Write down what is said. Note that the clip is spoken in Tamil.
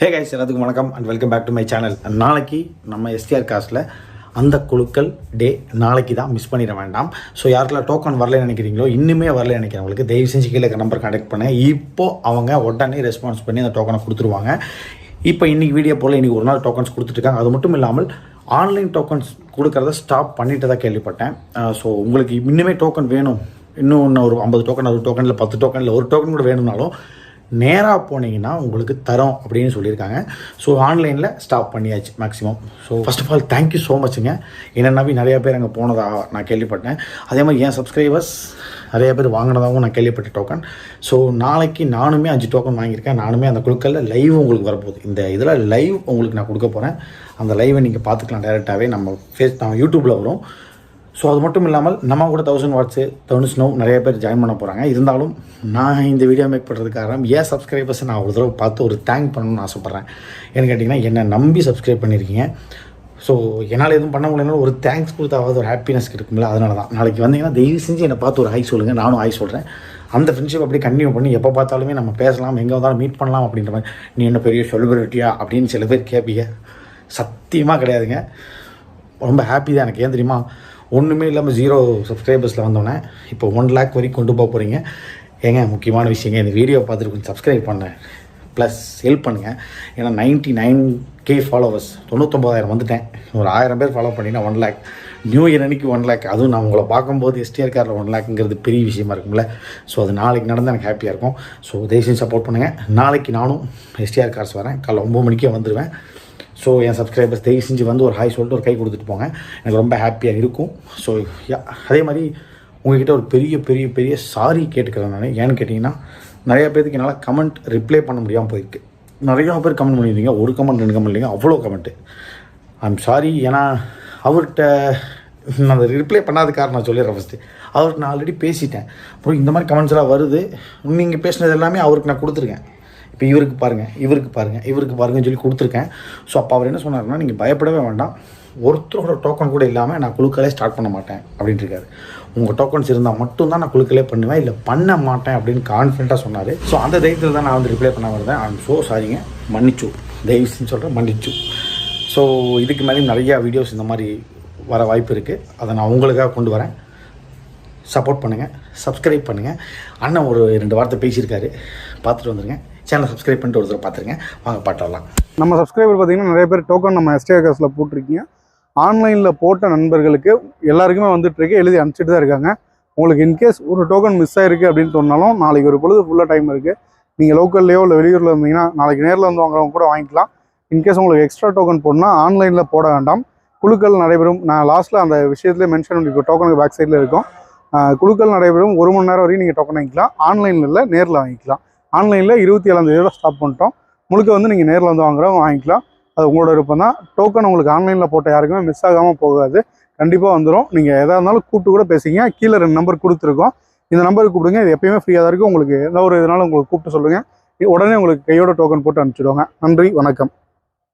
ஹே கைஸ் எல்லாத்துக்கும் வணக்கம் and welcome back to my channel நாளைக்கு நம்ம எஸ்டிஆர் காஸ்ட்டில் அந்த குழுக்கள் டே நாளைக்கு தான் மிஸ் பண்ணிட வேண்டாம். ஸோ யாருக்கெல்லாம் டோக்கன் வரலன்னு நினைக்கிறீங்களோ இன்னுமே வரல நினைக்கிறவங்களுக்கு தயவு செஞ்சு கீழே நம்பர் கான்டாக்ட் பண்ணேன் இப்போ அவங்க உடனே ரெஸ்பான்ஸ் பண்ணி அந்த டோக்கனை கொடுத்துருவாங்க. இப்போ இன்றைக்கி வீடியோ போல் இன்றைக்கி ஒரு நாள் டோக்கன்ஸ் கொடுத்துட்ருக்காங்க அது மட்டும் இல்லாமல் ஆன்லைன் டோக்கன்ஸ் கொடுக்கறத ஸ்டாப் பண்ணிட்டு தான் கேள்விப்பட்டேன். ஸோ உங்களுக்கு இன்னுமே டோக்கன் வேணும். இன்னும் ஒன்று ஒரு ஐம்பது டோக்கன் ஒரு டோக்கன் இல்லை பத்து டோக்கன் இல்லை ஒரு டோக்கன் கூட வேணும்னாலும் நேராக போனீங்கன்னா உங்களுக்கு தரோம் அப்படின்னு சொல்லியிருக்காங்க. ஸோ ஆன்லைனில் ஸ்டாப் பண்ணியாச்சு maximum so first of all thank you so மச்சுங்க என்ன நிறையா பேர் அங்கே போனதா நான் கேள்விப்பட்டேன். அதே மாதிரி என் சப்ஸ்கிரைபர்ஸ் நிறைய பேர் வாங்கினதாகவும் நான் கேள்விப்பட்ட டோக்கன் ஸோ நாளைக்கு நானுமே அஞ்சு டோக்கன் வாங்கியிருக்கேன். நானுமே அந்த குழுக்களில் லைவ் உங்களுக்கு வரப்போகுது. இந்த இதில் லைவ் உங்களுக்கு நான் கொடுக்க போகிறேன் அந்த லைவை நீங்கள் பார்த்துக்கலாம் டேரெக்டாகவே நம்ம ஃபேஸ் நம்ம யூடியூப்பில் வரும். ஸோ அது மட்டும் இல்லாமல் நம்ம கூட தௌசண்ட் வாட்ஸு தௌசண்ட் ஸ்னோ நிறைய பேர் ஜாயின் பண்ண போகிறாங்க இருந்தாலும் நான் இந்த வீடியோ மேக் பண்ணுறது காரணம் ஏன் சப்ஸ்கிரைபர்ஸை நான் ஒரு தடவை பார்த்து ஒரு தேங்க் பண்ணணும்னு ஆசைப்பட்றேன்? ஏன்னு கேட்டிங்கன்னா என்னை நம்பி சப்ஸ்கிரைப் பண்ணியிருக்கீங்க. ஸோ என்னால் எதுவும் பண்ண முடியலனாலும் ஒரு தேங்க்ஸ் கொடுத்தாவது ஒரு ஹாப்பினஸ் இருக்கும்ல அதனால தான். நாளைக்கு வந்தீங்கன்னா தயவு செஞ்சு என்னை பார்த்து ஒரு ஹை சொல்லுங்கள் நானும் ஹை சொல்கிறேன் அந்த ஃப்ரெண்ட்ஷிப் அப்படியே கண்டினியூ பண்ணி எப்போ பார்த்தாலுமே நம்ம பேசலாம் எங்கே வந்தாலும் மீட் பண்ணலாம் அப்படின்ற மாதிரி. நீ என்ன பெரிய செலிபிரிட்டியா அப்படின்னு சில பேர் கேட்பீங்க. சத்தியமாக கிடையாதுங்க. ரொம்ப ஹாப்பி தான் எனக்கு. ஏன் தெரியுமா? ஒன்றுமே இல்லாமல் ஜீரோ சப்ஸ்கிரைபர்ஸில் வந்தோடனே இப்போ ஒன் லேக் வரைக்கும் கொண்டு போக போகிறீங்க ஏங்க முக்கியமான விஷயங்க இந்த வீடியோ பார்த்துட்டு கொஞ்சம் சப்ஸ்கிரைப் பண்ணேன் ப்ளஸ் ஹெல்ப் பண்ணுங்கள் ஏன்னா நைன்ட்டி நைன் கே ஃபாலோவர்ஸ் தொண்ணூத்தொம்பதாயிரம் வந்துட்டேன். ஒரு ஆயிரம் பேர் ஃபாலோ பண்ணினா ஒன் லேக் நியூ இயர் அன்னைக்கு ஒன் லேக் அதுவும் நான் உங்களை பார்க்கும்போது எஸ்டிஆர் காரில் ஒன் லேக்குங்கிறது பெரிய விஷயமா இருக்கும்ல. ஸோ அது நாளைக்கு நடந்தால் எனக்கு ஹாப்பியாக இருக்கும். ஸோ தயவுசெய்து சப்போர்ட் பண்ணுங்கள் நாளைக்கு நானும் எஸ்டிஆர் கார்ஸ் வரேன். காலைல ஒம்பது மணிக்கே வந்துடுவேன் ஸோ என் சப்ஸ்கிரைபர்ஸ் தயவு செஞ்சு வந்து ஒரு ஹாய் சொல்லிட்டு ஒரு கை கொடுத்துட்டு போங்க. எனக்கு ரொம்ப ஹாப்பியாக இருக்கும். ஸோ அதே மாதிரி உங்ககிட்ட ஒரு பெரிய பெரிய பெரிய சாரி கேட்டுக்கிறேன் நான். ஏன்னு கேட்டிங்கன்னா நிறையா பேருக்கு என்னால் கமெண்ட் ரிப்ளை பண்ண முடியாமல் போயிருக்கு. நிறையா பேர் கமெண்ட் பண்ணியிருந்தீங்க ஒரு கமெண்ட் ரெண்டு கமெண்ட் இல்லைங்க. அவ்வளோ கமெண்ட்டு ஐம் சாரி ஏன்னா அவர்கிட்ட நான் அதை ரிப்ளை பண்ணாத காரணம் நான் சொல்லிடுறேன் ஃபஸ்ட்டு அவருக்கு நான் ஆல்ரெடி பேசிட்டேன். அப்புறம் இந்த மாதிரி கமெண்ட்ஸ் எல்லாம் வருது. நீங்கள் பேசினது எல்லாமே அவருக்கு நான் கொடுத்துருக்கேன். இப்போ இவருக்கு பாருங்கள் இவருக்கு பாருங்கள் இவருக்கு பாருங்கன்னு சொல்லி கொடுத்துருக்கேன். ஸோ அப்போ அவர் என்ன சொன்னார்னா நீங்கள் பயப்படவே வேண்டாம். ஒருத்தரோட டோக்கன் கூட இல்லாமல் நான் குழுக்களே ஸ்டார்ட் பண்ண மாட்டேன் அப்படின்ட்டு இருக்காரு. உங்கள் டோக்கன்ஸ் இருந்தால் மட்டும்தான் நான் குழுக்களே பண்ணுவேன் இல்லை பண்ண மாட்டேன் அப்படின்னு கான்ஃபிடண்ட்டாக சொன்னார். ஸோ அந்த தைரியத்தில் தான் நான் வந்து ரிப்ளை பண்ண இருந்தேன் ஐம் ஸோ சாரிங்க மன்னிச்சு தயவுன்னு சொல்கிறேன் மன்னிச்சு ஸோ இதுக்கு மேலேயும் நிறையா வீடியோஸ் இந்த மாதிரி வர வாய்ப்பு இருக்குது அதை நான் உங்களுக்காக கொண்டு வரேன். சப்போர்ட் பண்ணுங்கள் சப்ஸ்கிரைப் பண்ணுங்கள் அண்ணன் ஒரு ரெண்டு வார்த்தை பேசியிருக்காரு. பார்த்துட்டு வந்துருங்க. சேனலை சப்ஸ்கிரைப் பண்ணிட்டு ஒருத்தர் பார்த்துருங்க. வாங்க பாட்டு நம்ம சப்ஸ்கிரைபர் பார்த்தீங்கன்னா நிறைய பேர் டோக்கன் நம்ம எஸ்டே காசில் போட்டிருக்கீங்க. ஆன்லைனில் போட்ட நண்பர்களுக்கு எல்லாருக்குமே வந்துட்டுருக்கு எழுதி அனுப்பிச்சிட்டு தான் இருக்காங்க. உங்களுக்கு இன்கேஸ் ஒரு டோக்கன் மிஸ் ஆயிருக்கு அப்படின்னு சொன்னாலும் நாளைக்கு ஒரு பொழுது ஃபுல்லாக டைம் இருக்குது நீங்கள் லோக்கல்லையோ இல்லை வெளியூரில் இருந்தீங்கன்னா நாளைக்கு நேரில் வந்து வாங்குறவங்க கூட வாங்கிக்கலாம். இன்கேஸ் உங்களுக்கு எக்ஸ்ட்ரா டோக்கன் போடணும்னா ஆன்லைனில் போட வேண்டாம். குழுக்கள் நடைபெறும். நான் லாஸ்ட்டில் அந்த விஷயத்துலேயே மென்ஷன் பண்ணிருக்கோம் டோக்கனுக்கு பேக் சைடில் இருக்கும். குழுக்கள் நடைபெறும். ஒரு மணி நேரம் வரையும் நீங்கள் டோக்கன் வாங்கிக்கலாம். ஆன்லைனில் இல்லை நேரில் வாங்கிக்கலாம். ஆன்லைனில் இருபத்தி ஏழாம் தேதியோட ஸ்டாப் பண்ணிட்டோம். முழுக்க வந்து நீங்கள் நேரில் வந்து வாங்குறவங்க வாங்கிக்கலாம். அது உங்களோட விருப்பம் தான். டோக்கன் உங்களுக்கு ஆன்லைனில் போட்ட யாருக்குமே மிஸ் ஆகாமல் போகாது. கண்டிப்பாக வந்துடும் நீங்கள் எதாக இருந்தாலும் கூப்பிட்டு கூட பேசிங்க கீழே ரெண்டு நம்பர் கொடுத்துருக்கோம். இந்த நம்பருக்கு கூப்பிடுங்க இது எப்பயுமே ஃப்ரீயாக தான் இருக்கும். உங்களுக்கு எந்த ஒரு இதனாலும் உங்களுக்கு கூப்பிட்டு சொல்லுங்கள் உடனே உங்களுக்கு கையோட டோக்கன் போட்டு அனுப்பிச்சிடுவாங்க. நன்றி. வணக்கம்.